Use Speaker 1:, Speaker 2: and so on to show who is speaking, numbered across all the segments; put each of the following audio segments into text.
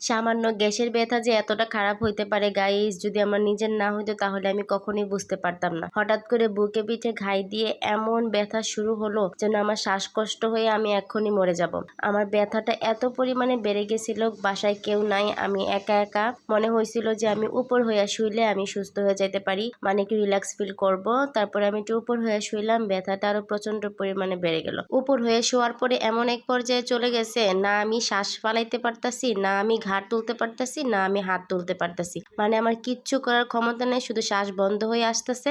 Speaker 1: সামান্য গ্যাসের ব্যথা যে এতটা খারাপ হইতে পারে গাইস যদি আমার নিজের না হইতো তাহলে আমি কখনোই বুঝতে পারতাম না। হঠাৎ করে বুকে পিঠে ঘাই দিয়ে এমন ব্যথা শুরু হলো যেন আমার শ্বাসকষ্ট হয়ে আমি এক্ষুনি মরে যাব। আমার ব্যথাটা এত পরিমাণে বেড়ে গেছিল, বাসায় কেউ নাই, আমি একা একা। মনে হয়েছিল যে আমি উপর হইয়া শুইলে আমি সুস্থ হয়ে যেতে পারি। মানে একটু রিল্যাক্স ফিল করব। তারপরে আমি একটু উপর হয়ে শুইলাম, ব্যথাটা আরও প্রচণ্ড পরিমাণে বেড়ে গেল। উপর হয়ে শোয়ার পরে এমন এক পর্যায়ে চলে গেছে, না আমি শ্বাস ফালাইতে পারতাছি, না আমি ঘাট তুলতে পারতাছি, না আমি হাত তুলতে পারতাছি। মানে আমার কিচ্ছু করার ক্ষমতা নেই, শুধু শ্বাস বন্ধ হয়ে আসতেছে,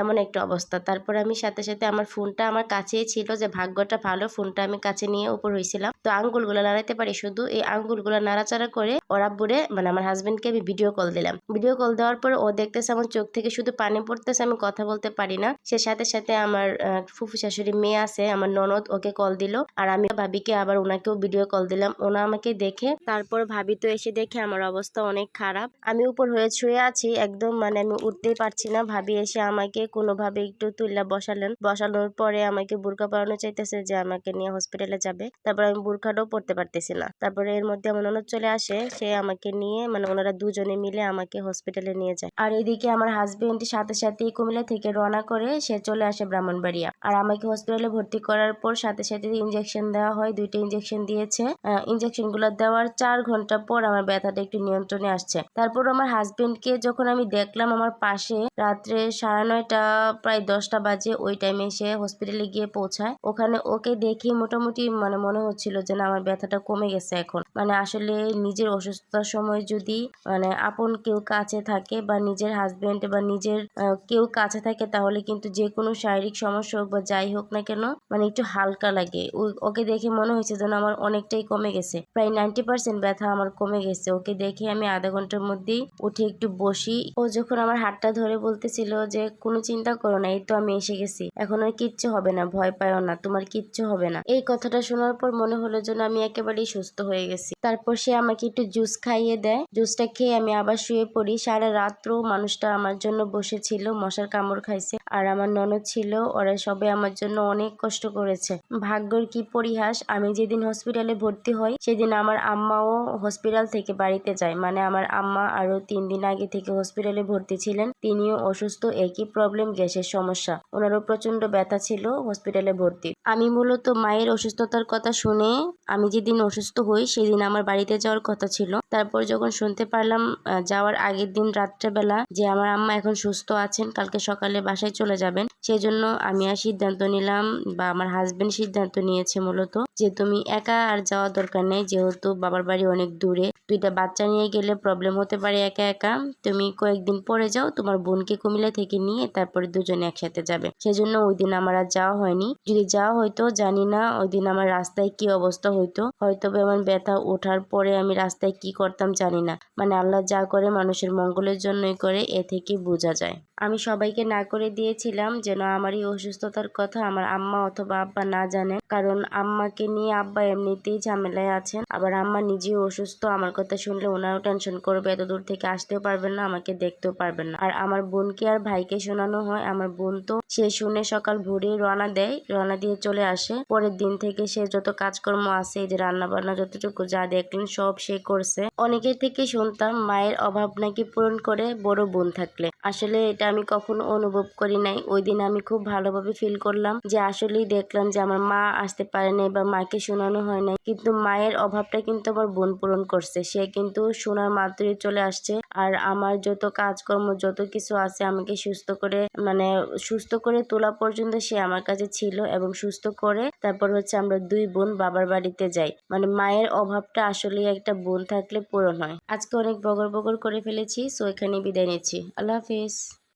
Speaker 1: এমন একটা অবস্থা। তারপর আমি সাথে সাথে আমার ফোনটা আমার কাছেই ছিল যে, ভাগ্যটা ভালো, ফোনটা আমি কাছে নিয়ে উপর হয়েছিলাম তো আঙ্গুলগুলো নাড়াইতে পারি শুধু, এই আঙ্গুলগুলো নাড়াচাড়া করে ওরা বুড়ে মানে আমার হাজবেন্ডকে আমি ভিডিও কল দিলাম। ভিডিও কল দেওয়ার পর ও দেখতেছে আমার চোখ থেকে শুধু পানি পড়তেছে, আমি কথা বলতে পারি না। সে সাথে সাথে আমার ফুফু শাশুড়ি মেয়ে আছে, আমার ননদ ওকে কল দিল। আর আমি ভাবিকে আবার ওনাকেও ভিডিও কল দিলাম। ওনা আমাকে দেখে তারপর ভাবি তো এসে দেখে আমার অবস্থা অনেক খারাপ। আমি উপর হয়ে শুয়ে আছি, একদম মানে আমি উঠতেই পারছি না। ভাবি এসে আমাকে কোনোভাবে একটু তুল্লা বসালেন। বসানোর পরে আমাকে বুরকা পরানো চাইতেছে যে আমাকে নিয়ে হসপিটালে যাবে। তারপর আমি বুরখাটাও পড়তে পারতেছি না। তারপরে এর মধ্যে আমার ননদ চলে আসে, সে আমাকে নিয়ে মানে ওনারা দুজনে মিলে আমাকে হসপিটালে নিয়ে যায়। আর এদিকে আমার হাজবেন্ড সাথে সাথে কুমিল্লা থেকে রওনা করে সে চলে আসে ব্রাহ্মণবাড়িয়া। আর আমাকে হসপিটালে ভর্তি করার পর সাথে সাথে ইঞ্জেকশন দেওয়া হয়। দুইটা ইনজেকশন দিয়েছে। ইনজেকশনগুলো দেওয়ার চার ঘণ্টা পর আমার ব্যথাটা একটু নিয়ন্ত্রণে আসছে। তারপর আমার হাজবেন্ডকে যখন আমি দেখলাম আমার পাশে রাত্রে সাড়ে নয়টা, প্রায় দশটা বাজে, ওই টাইমে সে হসপিটালে গিয়ে পৌঁছায়। ওখানে ওকে দেখে মোটামুটি মানে মনে হচ্ছিল যে না আমার ব্যথাটা কমে গেছে এখন। মানে আসলে নিজের অসুস্থতার সময় যদি মানে আপন কেউ কাছে থাকে বা নিজের হাজবেন্ড বা নিজের কেউ কাছে থাকে তাহলে কিন্তু যে কোনো শারীরিক সমস্যা হোক বা যাই হোক না কেন মানে একটু হালকা লাগে। ওকে দেখে মনে হয়েছে যেন আমার অনেকটাই কমে গেছে। প্রায় নাইনটি পার্সেন্ট ব্যথা আমার কমে গেছে। ওকে দেখে আমি আধা ঘণ্টার মধ্যেই উঠে একটু বসি। ও যখন আমার হাতটা ধরে বলতেছিল যে, কোনো চিন্তা করো না, এই তো আমি এসে গেছি। এখন আর কিচ্ছু হবে না, ভয় পাইও না, তোমার কিচ্ছু হবে না। এই কথাটা শোনার পর মনে হলো যেন আমি একেবারেই সুস্থ হয়ে গেছি। তারপর সে আমাকে একটু জুস খাইয়ে দেয়। জুসটা খেয়ে আমি আবার শুয়ে পড়ি। সারা রাত্রও মানুষটা আমার জন্য বসেছিল মশার কামড় খাইছে। আর আমার ননদ ছিল, ওরা সবাই আমার জন্য অনেক কষ্ট করেছে। ভাগ্যর কি পরিহাস, আমি যেদিন হসপিটালে ভর্তি হই, সেদিন আমার আম্মাও হসপিটাল থেকে বাড়িতে যায়। মানে আমার আম্মা আরও তিন দিন আগে থেকে হসপিটালে ভর্তি ছিলেন, তিনিও অসুস্থ, একই প্রবলেম গ্যাসের সমস্যা। ওনারও প্রচণ্ড ব্যথা ছিল হসপিটালে ভর্তি। আমি মূলত মায়ের অসুস্থতার কথা শুনে, আমি যেদিন অসুস্থ হই, সেদিন আমার বাড়িতে যাওয়ার কথা ছিল। তারপর যখন শুনতে পারলাম যাওয়ার আগের দিন রাত্রেবেলা যে আমার আম্মা এখন সুস্থ আছেন, কালকে সকালে বাসায় চলে যাবেন। সেই জন্য আমি আর সিদ্ধান্ত নিলাম বা আমার হাজব্যান্ড সিদ্ধান্ত নিয়েছে মূলত। যে তুমি একা আর যাওয়া দরকার নেই, যেহেতু বাবার বাড়ি অনেক দূরে। দুইটা বাচ্চা নিয়ে গেলে প্রবলেম হতে পারে একা একা। তুমি কয়েকদিন পরে যাও, তোমার বোনকে কুমিল্লা থেকে নিয়ে তারপরে দুজনে একসাথে যাবে। সেজন্য ওই দিন আমার আর যাওয়া হয়নি। যদি যাওয়া হয়তো জানি না ওই দিন আমার রাস্তায় কি অবস্থা হইতো। হয়তো আমার ব্যথা ওঠার পরে আমি রাস্তায় কি করতাম জানি না। মানে আল্লাহ যা করে মানুষের মঙ্গলের জন্যই করে, এ থেকে বোঝা যায়। আমি সবাইকে না করে দিয়েছিলাম যেন আমার এই অসুস্থতার কথা আমার আম্মা অথবা আব্বা না জানে। কারণ আম্মাকে নিয়ে আব্বা এমনিতেই ঝামেলায় আছেন। আবার আম্মা নিজেও অসুস্থ। আমার কথা শুনলে ওনারও টেনশন করবে। এত দূর থেকে আসতেও পারবেন না, আমাকে দেখতেও পারবেন না। আর আমার বোনকে আর ভাইকে শোনানো হয়। আমার বোন তো সে শুনে সকাল ভোরে রওনা দেয়। রওনা দিয়ে চলে আসে। পরের দিন থেকে সে যত কাজকর্ম আছে যে রান্না বান্না যতটুকু যা দেখলেন, সব সে করছে। অনেকের থেকে শুনতাম মায়ের অভাব নাকি পূরণ করে বড় বোন থাকলে। আসলে এটা আমি কখনো অনুভব করি নাই। ওই দিন আমি খুব ভালোভাবে ফিল করলাম যে আসলেই দেখলাম যে আমার মা আসতে পারে নাই বা মাকে শোনানো হয় নাই। কিন্তু মায়ের অভাবটা কিন্তু আমার বোন পূরণ করছে। সে কিন্তু শোনার মাত্রই চলে আসছে। আর আমার যত কাজকর্ম, যত কিছু আছে আমাকে সুস্থ করে মানে সুস্থ করে তোলা পর্যন্ত সে আমার কাছে ছিল এবং সুস্থ করে তারপর হচ্ছে আমরা দুই বোন বাবার বাড়িতে যাই। মানে মায়ের অভাবটা আসলে একটা বোন থাকলে পূরণ হয়। আজকে অনেক বগর বগর করে ফেলেছি, সো এখানে বিদায় নিচ্ছি। আল্লাহ হাফিজ।